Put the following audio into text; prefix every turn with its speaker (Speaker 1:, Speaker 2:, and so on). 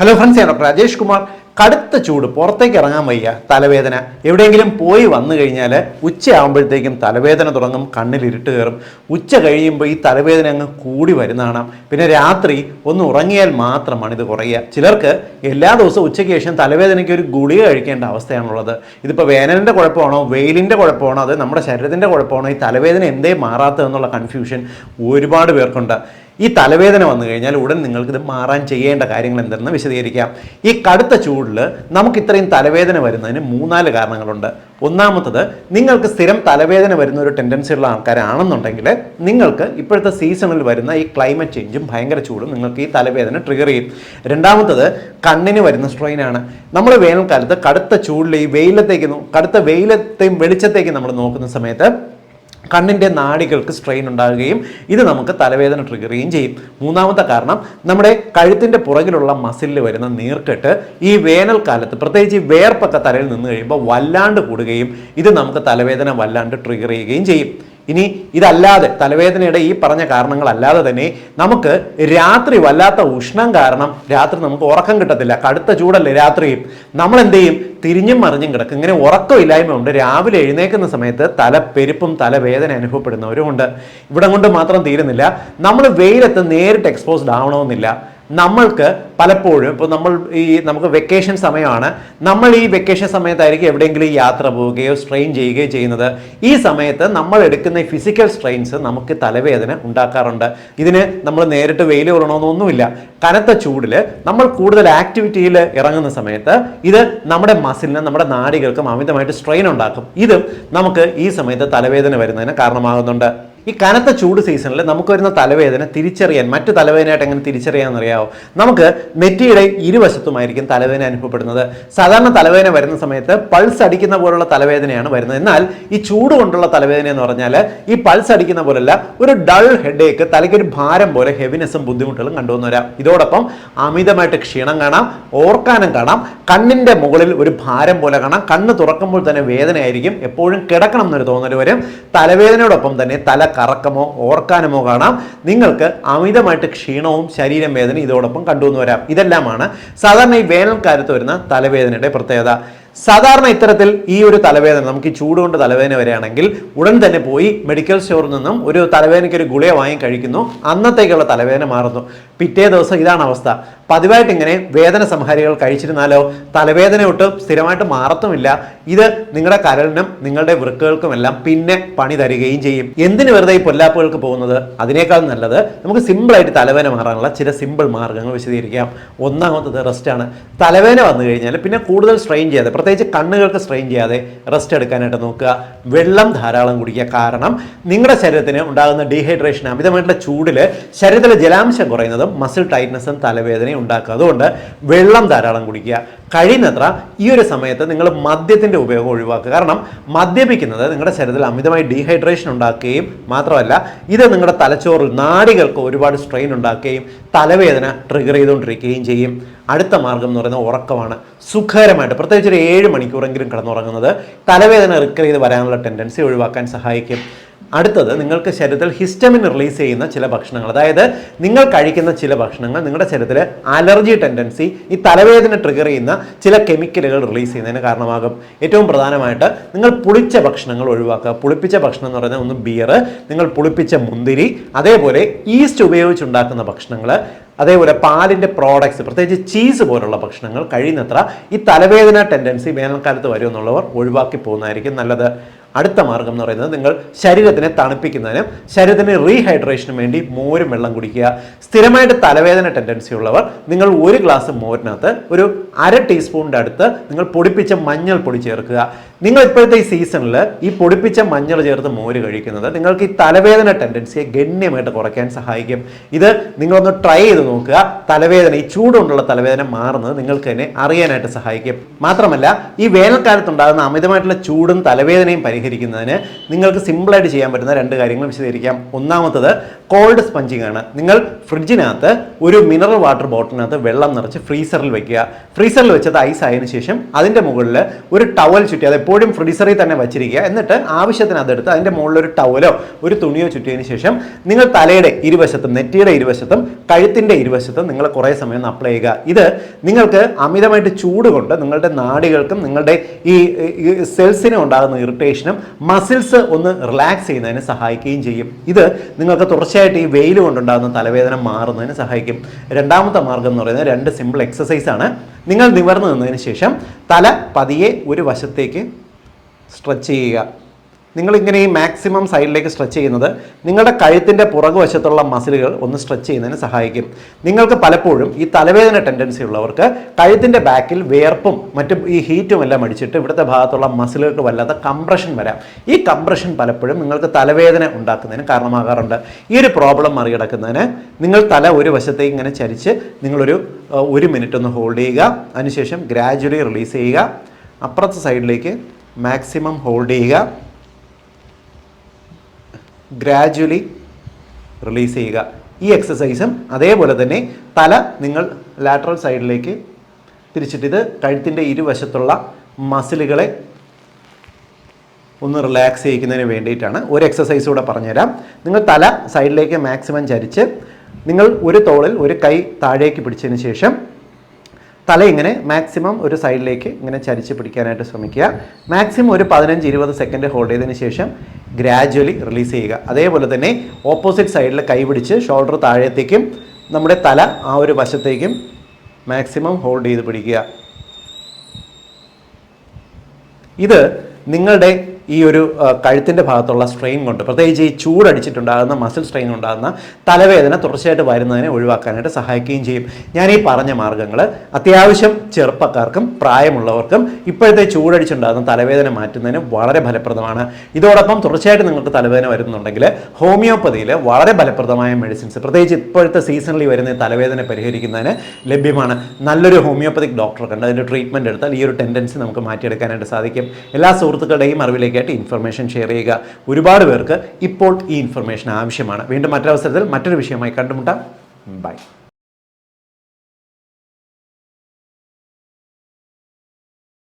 Speaker 1: Hello friends ഞാൻ doctor Rajesh Kumar. കടുത്ത ചൂട് പുറത്തേക്ക് ഇറങ്ങാൻ വയ്യ തലവേദന. എവിടെയെങ്കിലും പോയി വന്നു കഴിഞ്ഞാൽ ഉച്ചയാകുമ്പോഴത്തേക്കും തലവേദന തുടങ്ങും കണ്ണിൽ ഇരുട്ട് കയറും. ഉച്ച കഴിയുമ്പോൾ ഈ തലവേദന അങ്ങ് കൂടി വരുന്നതാണ്. പിന്നെ രാത്രി ഒന്ന് ഉറങ്ങിയാൽ മാത്രമാണ് ഇത് കുറയുക. ചിലർക്ക് എല്ലാ ദിവസവും ഉച്ചയ്ക്ക് ശേഷം തലവേദനയ്ക്ക് ഒരു ഗുളിക കഴിക്കേണ്ട അവസ്ഥയാണുള്ളത്. ഇതിപ്പോൾ വേനലിന്റെ കുഴപ്പമാണോ വെയിലിന്റെ കുഴപ്പമാണോ അത് നമ്മുടെ ശരീരത്തിന്റെ കുഴപ്പമാണോ ഈ തലവേദന എന്തേ മാറാത്തതെന്നുള്ള കൺഫ്യൂഷൻ ഒരുപാട് പേർക്കുണ്ട്. ഈ തലവേദന വന്നു കഴിഞ്ഞാൽ ഉടൻ നിങ്ങൾക്ക് ഇത് മാറാൻ ചെയ്യേണ്ട കാര്യങ്ങൾ എന്തെന്ന് വിശദീകരിക്കാം. ഈ കടുത്ത ചൂടിൽ നമുക്ക് ഇത്രയും തലവേദന വരുന്നതിന് മൂന്നാൽ കാരണങ്ങളുണ്ട്. ഒന്നാമത്തത് നിങ്ങൾക്ക് സ്ഥിരം തലവേദന വരുന്ന ഒരു ടെൻഡൻസി ഉള്ള ആൾക്കാരാണെന്നുണ്ടെങ്കിൽ നിങ്ങൾക്ക് ഇപ്പോഴത്തെ സീസണിൽ വരുന്ന ഈ ക്ലൈമറ്റ് ചേഞ്ചും ഭയങ്കര ചൂടും നിങ്ങൾക്ക് ഈ തലവേദന ട്രിഗർ ചെയ്യും. രണ്ടാമത്തത് കണ്ണിന് വരുന്ന സ്ട്രെയിനാണ് നമ്മൾ വേനൽക്കാലത്ത് കടുത്ത ചൂടിൽ ഈ വെയിലത്തേക്ക് കടുത്ത വെയിലത്തെയും വെളിച്ചത്തേക്ക് നമ്മൾ നോക്കുന്ന സമയത്ത് കണ്ണിന്റെ നാടികൾക്ക് സ്ട്രെയിൻ ഉണ്ടാകുകയും ഇത് നമുക്ക് തലവേദന ട്രിഗർ ചെയ്യുകയും ചെയ്യും. മൂന്നാമത്തെ കാരണം നമ്മുടെ കഴുത്തിന്റെ പുറകിലുള്ള മസിലിൽ വരുന്ന നീർക്കെട്ട് ഈ വേനൽക്കാലത്ത് പ്രത്യേകിച്ച് ഈ വേർപ്പൊക്കെ തലയിൽ നിന്ന് കഴിയുമ്പോൾ വല്ലാണ്ട് കൂടുകയും ഇത് നമുക്ക് തലവേദന വല്ലാണ്ട് ട്രിഗർ ചെയ്യുകയും ചെയ്യും. ഇനി ഇതല്ലാതെ തലവേദനയുടെ ഈ പറഞ്ഞ കാരണങ്ങളല്ലാതെ തന്നെ നമുക്ക് രാത്രി വല്ലാത്ത ഉഷ്ണം കാരണം രാത്രി നമുക്ക് ഉറക്കം കിട്ടത്തില്ല കടുത്ത ചൂടല്ലേ രാത്രിയും നമ്മൾ എന്ത് ചെയ്യും തിരിഞ്ഞും മറിഞ്ഞും കിടക്കും. ഇങ്ങനെ ഉറക്കമില്ലായ്മ ഉണ്ട്. രാവിലെ എഴുന്നേക്കുന്ന സമയത്ത് തലപ്പെരുപ്പും തലവേദന അനുഭവപ്പെടുന്നവരുമുണ്ട്. ഇവിടെ കൊണ്ട് മാത്രം തീരുന്നില്ല. നമ്മൾ വെയിലത്ത് നേരിട്ട് എക്സ്പോസ്ഡ് ആവണമെന്നില്ല. നമ്മൾക്ക് പലപ്പോഴും ഇപ്പോൾ നമ്മൾ ഈ നമുക്ക് വെക്കേഷൻ സമയമാണ്. നമ്മൾ ഈ വെക്കേഷൻ സമയത്തായിരിക്കും എവിടെയെങ്കിലും യാത്ര പോവുകയോ സ്ട്രെയിൻ ചെയ്യുകയോ ചെയ്യുന്നത്. ഈ സമയത്ത് നമ്മൾ എടുക്കുന്ന ഫിസിക്കൽ സ്ട്രെയിൻസ് നമുക്ക് തലവേദന ഉണ്ടാക്കാറുണ്ട്. ഇതിന് നമ്മൾ നേരിട്ട് വെയിൽ കൊള്ളണമെന്നൊന്നുമില്ല കനത്ത ചൂടിൽ നമ്മൾ കൂടുതൽ ആക്ടിവിറ്റിയിൽ ഇറങ്ങുന്ന സമയത്ത് ഇത് നമ്മുടെ മസിലിന് നമ്മുടെ നാടികൾക്കും അമിതമായിട്ട് സ്ട്രെയിൻ ഉണ്ടാക്കും. ഇതും നമുക്ക് ഈ സമയത്ത് തലവേദന വരുന്നതിന് കാരണമാകുന്നുണ്ട്. ഈ കനത്ത ചൂട് സീസണിൽ നമുക്ക് വരുന്ന തലവേദന തിരിച്ചറിയാൻ മറ്റു തലവേദനയായിട്ട് എങ്ങനെ തിരിച്ചറിയാമെന്നറിയാമോ നമുക്ക് നെറ്റിയുടെ ഇരുവശത്തുമായിരിക്കും തലവേദന അനുഭവപ്പെടുന്നത്. സാധാരണ തലവേദന വരുന്ന സമയത്ത് പൾസ് അടിക്കുന്ന പോലുള്ള തലവേദനയാണ് വരുന്നത്. എന്നാൽ ഈ ചൂട് കൊണ്ടുള്ള തലവേദന എന്ന് പറഞ്ഞാൽ ഈ പൾസ് അടിക്കുന്ന പോലല്ല ഒരു ഡൾ ഹെഡേക്ക് തലയ്ക്ക് ഒരു ഭാരം പോലെ ഹെവിനെസ്സും ബുദ്ധിമുട്ടുകളും കണ്ടുവന്നു വരാം. ഇതോടൊപ്പം അമിതമായിട്ട് ക്ഷീണം കാണാം ഓർക്കാനും കാണാം കണ്ണിന്റെ മുകളിൽ ഒരു ഭാരം പോലെ കാണാം കണ്ണ് തുറക്കുമ്പോൾ തന്നെ വേദനയായിരിക്കും എപ്പോഴും കിടക്കണം എന്നൊരു തോന്നൽ വരും. തലവേദനയോടൊപ്പം തന്നെ തല കറക്കമോ ഓർക്കാനമോ കാണാം. നിങ്ങൾക്ക് അമിതമായിട്ട് ക്ഷീണവും ശരീരം വേദന ഇതോടൊപ്പം കണ്ടുവന്ന് വരാം. ഇതെല്ലാമാണ് സാധാരണ ഈ വേനൽക്കാലത്ത് വരുന്ന തലവേദനയുടെ പ്രത്യേകത. സാധാരണ ഇത്തരത്തിൽ ഈ ഒരു തലവേദന നമുക്ക് ഈ ചൂട് കൊണ്ട് തലവേദന വരികയാണെങ്കിൽ ഉടൻ തന്നെ പോയി മെഡിക്കൽ സ്റ്റോറിൽ നിന്നും ഒരു തലവേദനയ്ക്ക് ഒരു ഗുളിക വാങ്ങി കഴിക്കുന്നു. അന്നത്തേക്കുള്ള തലവേദന മാറുന്നു. പിറ്റേ ദിവസം ഇതാണ് അവസ്ഥ. പതിവായിട്ട് ഇങ്ങനെ വേദന സംഹാരികൾ കഴിച്ചിരുന്നാലോ തലവേദന ഒട്ടും സ്ഥിരമായിട്ട് മാറത്തുമില്ല. ഇത് നിങ്ങളുടെ കരളിനും നിങ്ങളുടെ വൃക്കുകൾക്കുമെല്ലാം പിന്നെ പണി തരികയും ചെയ്യും. എന്തിന് വെറുതെ ഈ പൊല്ലാപ്പുകൾക്ക് പോകുന്നത്? അതിനേക്കാൾ നല്ലത് നമുക്ക് സിമ്പിളായിട്ട് തലവേദന മാറാനുള്ള ചില സിമ്പിൾ മാർഗങ്ങൾ വിശദീകരിക്കാം. ഒന്നാമത്തത് റെസ്റ്റാണ് തലവേദന വന്നു കഴിഞ്ഞാൽ പിന്നെ കൂടുതൽ സ്ട്രെയിൻ ചെയ്യാതെ പ്രത്യേകിച്ച് കണ്ണുകൾക്ക് സ്ട്രെയിൻ ചെയ്യാതെ റെസ്റ്റ് എടുക്കാനായിട്ട് നോക്കുക. വെള്ളം ധാരാളം കുടിക്കുക. കാരണം നിങ്ങളുടെ ശരീരത്തിന് ഉണ്ടാകുന്ന ഡീഹൈഡ്രേഷൻ അമിതമായിട്ടുള്ള ചൂടിൽ ശരീരത്തിലെ ജലാംശം കുറയുന്നതും മസിൽ ടൈറ്റ്നസും തലവേദനയും ഉണ്ടാക്കുക. അതുകൊണ്ട് വെള്ളം ധാരാളം കുടിക്കുക. കഴിയുന്നത്ര ഈ ഒരു സമയത്ത് നിങ്ങൾ മദ്യത്തിന്റെ ഉപയോഗം ഒഴിവാക്കുക. കാരണം മദ്യപിക്കുന്നത് നിങ്ങളുടെ ശരീരത്തിൽ അമിതമായി ഡീഹൈഡ്രേഷൻ ഉണ്ടാക്കുകയും മാത്രമല്ല ഇത് നിങ്ങളുടെ തലച്ചോറിൽ നാടികൾക്ക് ഒരുപാട് സ്ട്രെയിൻ ഉണ്ടാക്കുകയും തലവേദന ട്രിഗർ ചെയ്തുകൊണ്ടിരിക്കുകയും ചെയ്യും. അടുത്ത മാർഗം എന്ന് പറയുന്നത് ഉറക്കമാണ്. സുഖകരമായിട്ട് പ്രത്യേകിച്ച് ഒരു ഏഴ് മണിക്കൂറെങ്കിലും കിടന്നുറങ്ങുന്നത് തലവേദന റിക്കർ ചെയ്ത് വരാനുള്ള ടെൻഡൻസി ഒഴിവാക്കാൻ സഹായിക്കും. അടുത്തത് നിങ്ങൾക്ക് ശരീരത്തിൽ ഹിസ്റ്റമിൻ റിലീസ് ചെയ്യുന്ന ചില ഭക്ഷണങ്ങൾ. അതായത് നിങ്ങൾ കഴിക്കുന്ന ചില ഭക്ഷണങ്ങൾ നിങ്ങളുടെ ശരീരത്തിൽ അലർജി ടെൻഡൻസി ഈ തലവേദന ട്രിഗർ ചെയ്യുന്ന ചില കെമിക്കലുകൾ റിലീസ് ചെയ്യുന്നതിന് കാരണമാകും. ഏറ്റവും പ്രധാനമായിട്ട് നിങ്ങൾ പുളിച്ച ഭക്ഷണങ്ങൾ ഒഴിവാക്കുക. പുളിപ്പിച്ച ഭക്ഷണം എന്ന് പറയുന്നത് ഒന്ന് ബിയർ നിങ്ങൾ പുളിപ്പിച്ച മുന്തിരി അതേപോലെ ഈസ്റ്റ് ഉപയോഗിച്ചുണ്ടാക്കുന്ന ഭക്ഷണങ്ങൾ അതേപോലെ പാലിന്റെ പ്രോഡക്ട്സ് പ്രത്യേകിച്ച് ചീസ് പോലുള്ള ഭക്ഷണങ്ങൾ കഴിയുന്നത്ര ഈ തലവേദന ടെൻഡൻസി വേനൽക്കാലത്ത് വരുമെന്നുള്ളവർ ഒഴിവാക്കി പോകുന്നതായിരിക്കും നല്ലത്. അടുത്ത മാർഗം എന്ന് പറയുന്നത് നിങ്ങൾ ശരീരത്തിനെ തണുപ്പിക്കുന്നതിനും ശരീരത്തിന് റീഹൈഡ്രേഷനും വേണ്ടി മോരും വെള്ളം കുടിക്കുക. സ്ഥിരമായിട്ട് തലവേദന ടെൻഡൻസി ഉള്ളവർ നിങ്ങൾ ഒരു ഗ്ലാസ് മോരിനകത്ത് ഒരു അര ടീസ്പൂണിന്റെ അടുത്ത് നിങ്ങൾ പൊടിപ്പിച്ച മഞ്ഞൾ പൊടി ചേർക്കുക. നിങ്ങൾ ഇപ്പോഴത്തെ ഈ സീസണിൽ ഈ പൊടിപ്പിച്ച മഞ്ഞൾ ചേർത്ത് മോര് കഴിക്കുന്നത് നിങ്ങൾക്ക് ഈ തലവേദന ടെൻഡൻസിയെ ഗണ്യമായിട്ട് കുറയ്ക്കാൻ സഹായിക്കും. ഇത് നിങ്ങളൊന്ന് ട്രൈ ചെയ്ത് നോക്കുക. തലവേദന ഈ ചൂടുകൊണ്ടുള്ള തലവേദന മാറുന്നത് നിങ്ങൾക്ക് തന്നെ അറിയാനായിട്ട് സഹായിക്കും. മാത്രമല്ല ഈ വേനൽക്കാലത്തുണ്ടാകുന്ന അമിതമായിട്ടുള്ള ചൂടും തലവേദനയും പരിഹരിക്കാൻ പരിഹരിക്കുന്നതിന് നിങ്ങൾക്ക് സിമ്പിളായിട്ട് ചെയ്യാൻ പറ്റുന്ന രണ്ട് കാര്യങ്ങൾ വിശദീകരിക്കാം. ഒന്നാമത്തത് കോൾഡ് സ്പഞ്ചിങ് ആണ്. നിങ്ങൾ ഫ്രിഡ്ജിനകത്ത് ഒരു മിനറൽ വാട്ടർ ബോട്ടിലിനകത്ത് വെള്ളം നിറച്ച് ഫ്രീസറിൽ വെക്കുക. ഫ്രീസറിൽ വെച്ചത് ഐസ് ആയതിനു ശേഷം അതിന്റെ മുകളിൽ ഒരു ടവൽ ചുറ്റി അത് എപ്പോഴും ഫ്രീസറിൽ തന്നെ വെച്ചിരിക്കുക. എന്നിട്ട് ആവശ്യത്തിന് അതെടുത്ത് അതിന്റെ മുകളിൽ ഒരു ടവലോ ഒരു തുണിയോ ചുറ്റിയതിന് ശേഷം നിങ്ങൾ തലയുടെ ഇരുവശത്തും നെറ്റിയുടെ ഇരുവശത്തും കഴുത്തിന്റെ ഇരുവശത്തും നിങ്ങൾ കുറേ സമയം അപ്ലൈ ചെയ്യുക. ഇത് നിങ്ങൾക്ക് അമിതമായിട്ട് ചൂട് കൊണ്ട് നിങ്ങളുടെ നാടികൾക്കും നിങ്ങളുടെ ഈ സെൽസിനും ഉണ്ടാകുന്ന ഇറിറ്റേഷനും മസിൽസ് ഒന്ന് റിലാക്സ് ചെയ്യുന്നതിന് സഹായിക്കുകയും ചെയ്യും. ഇത് നിങ്ങൾക്ക് തുടർച്ചയായിട്ട് ഈ വെയിൽ കൊണ്ടുണ്ടാകുന്ന തലവേദന മാറുന്നതിന് സഹായിക്കും. രണ്ടാമത്തെ മാർഗം എന്ന് പറയുന്നത് രണ്ട് സിമ്പിൾ എക്സസൈസ് ആണ്. നിങ്ങൾ നിവർന്നു നിന്നതിന് ശേഷം തല പതിയെ ഒരു വശത്തേക്ക് സ്ട്രെച്ച് ചെയ്യുക. നിങ്ങൾ ഇങ്ങനെ ഈ മാക്സിമം സൈഡിലേക്ക് സ്ട്രെച്ച് ചെയ്യുന്നത് നിങ്ങളുടെ കഴുത്തിന്റെ പുറകുവശത്തുള്ള മസിലുകൾ ഒന്ന് സ്ട്രെച്ച് ചെയ്യുന്നതിന് സഹായിക്കും. നിങ്ങൾക്ക് പലപ്പോഴും ഈ തലവേദന ടെൻഡൻസി ഉള്ളവർക്ക് കഴുത്തിന്റെ ബാക്കിൽ വിയർപ്പും മറ്റും ഈ ഹീറ്റും എല്ലാം അടിച്ചിട്ട് ഇവിടുത്തെ ഭാഗത്തുള്ള മസിലുകൾക്ക് വല്ലാത്ത കംപ്രഷൻ വരാം. ഈ കംപ്രഷൻ പലപ്പോഴും നിങ്ങൾക്ക് തലവേദന ഉണ്ടാക്കുന്നതിന് കാരണമാകാറുണ്ട്. ഈ ഒരു പ്രോബ്ലം മറികടക്കുന്നതിന് നിങ്ങൾ തല ഒരു വശത്തേക്ക് ഇങ്ങനെ ചരിച്ച് നിങ്ങളൊരു ഒരു മിനിറ്റ് ഒന്ന് ഹോൾഡ് ചെയ്യുക. അതിനുശേഷം ഗ്രാജുവലി റിലീസ് ചെയ്യുക. അപ്പുറത്തെ സൈഡിലേക്ക് മാക്സിമം ഹോൾഡ് ചെയ്യുക. ഗ്രാജുവലി റിലീസ് ചെയ്യുക. ഈ എക്സസൈസും അതേപോലെ തന്നെ തല നിങ്ങൾ ലാറ്ററൽ സൈഡിലേക്ക് തിരിച്ചിട്ട് ഇത് കഴുത്തിന്റെ ഇരുവശത്തുള്ള മസിലുകളെ ഒന്ന് റിലാക്സ് ചെയ്യിക്കുന്നതിന് വേണ്ടിയിട്ടാണ് ഒരു എക്സസൈസ് കൂടെ പറഞ്ഞുതരാം. നിങ്ങൾ തല സൈഡിലേക്ക് മാക്സിമം ചരിച്ച് നിങ്ങൾ ഒരു തോളിൽ ഒരു കൈ താഴേക്ക് പിടിച്ചതിന് ശേഷം തല ഇങ്ങനെ മാക്സിമം ഒരു സൈഡിലേക്ക് ഇങ്ങനെ ചരിച്ച് പിടിക്കാനായിട്ട് ശ്രമിക്കുക. മാക്സിമം ഒരു പതിനഞ്ച് ഇരുപത് സെക്കൻഡ് ഹോൾഡ് ചെയ്തതിന് ശേഷം ഗ്രാജ്വലി റിലീസ് ചെയ്യുക. അതേപോലെ തന്നെ ഓപ്പോസിറ്റ് സൈഡിൽ കൈ പിടിച്ച് ഷോൾഡർ താഴത്തേക്കും നമ്മുടെ തല ആ ഒരു വശത്തേക്കും മാക്സിമം ഹോൾഡ് ചെയ്ത് പിടിക്കുക. ഇത് നിങ്ങളുടെ ഈ ഒരു കഴുത്തിന്റെ ഭാഗത്തുള്ള സ്ട്രെയിൻ കൊണ്ട് പ്രത്യേകിച്ച് ഈ ചൂടടിച്ചിട്ടുണ്ടാകുന്ന മസിൽ സ്ട്രെയിൻ ഉണ്ടാകുന്ന തലവേദന തുടർച്ചയായിട്ട് വരുന്നതിനെ ഒഴിവാക്കാനായിട്ട് സഹായിക്കുകയും ചെയ്യും. ഞാൻ ഈ പറഞ്ഞ മാർഗങ്ങൾ അത്യാവശ്യം ചെറുപ്പക്കാർക്കും പ്രായമുള്ളവർക്കും ഇപ്പോഴത്തെ ചൂടടിച്ചുണ്ടാകുന്ന തലവേദന മാറ്റുന്നതിന് വളരെ ഫലപ്രദമാണ്. ഇതോടൊപ്പം തുടർച്ചയായിട്ട് നിങ്ങൾക്ക് തലവേദന വരുന്നുണ്ടെങ്കിൽ ഹോമിയോപ്പതിയിൽ വളരെ ഫലപ്രദമായ മെഡിസിൻസ് പ്രത്യേകിച്ച് ഇപ്പോഴത്തെ സീസണിൽ വരുന്ന തലവേദന പരിഹരിക്കുന്നതിന് ലഭ്യമാണ്. നല്ലൊരു ഹോമിയോപ്പതിക് ഡോക്ടറെ കണ്ട് അതിന്റെ ട്രീറ്റ്മെന്റ് എടുത്താൽ ഈ ഒരു ടെൻഡൻസി നമുക്ക് മാറ്റിയെടുക്കാനായിട്ട് സാധിക്കും. എല്ലാ സുഹൃത്തുക്കളുടെയും അറിവിലേക്കായിട്ട് ഇൻഫർമേഷൻ ഷെയർ ചെയ്യുക. ഒരുപാട് പേർക്ക് ഇപ്പോൾ ഈ ഇൻഫർമേഷൻ ആവശ്യമാണ്. വീണ്ടും മറ്റൊരവസരത്തിൽ മറ്റൊരു വിഷയമായി കണ്ടുമുട്ടാം. ബൈ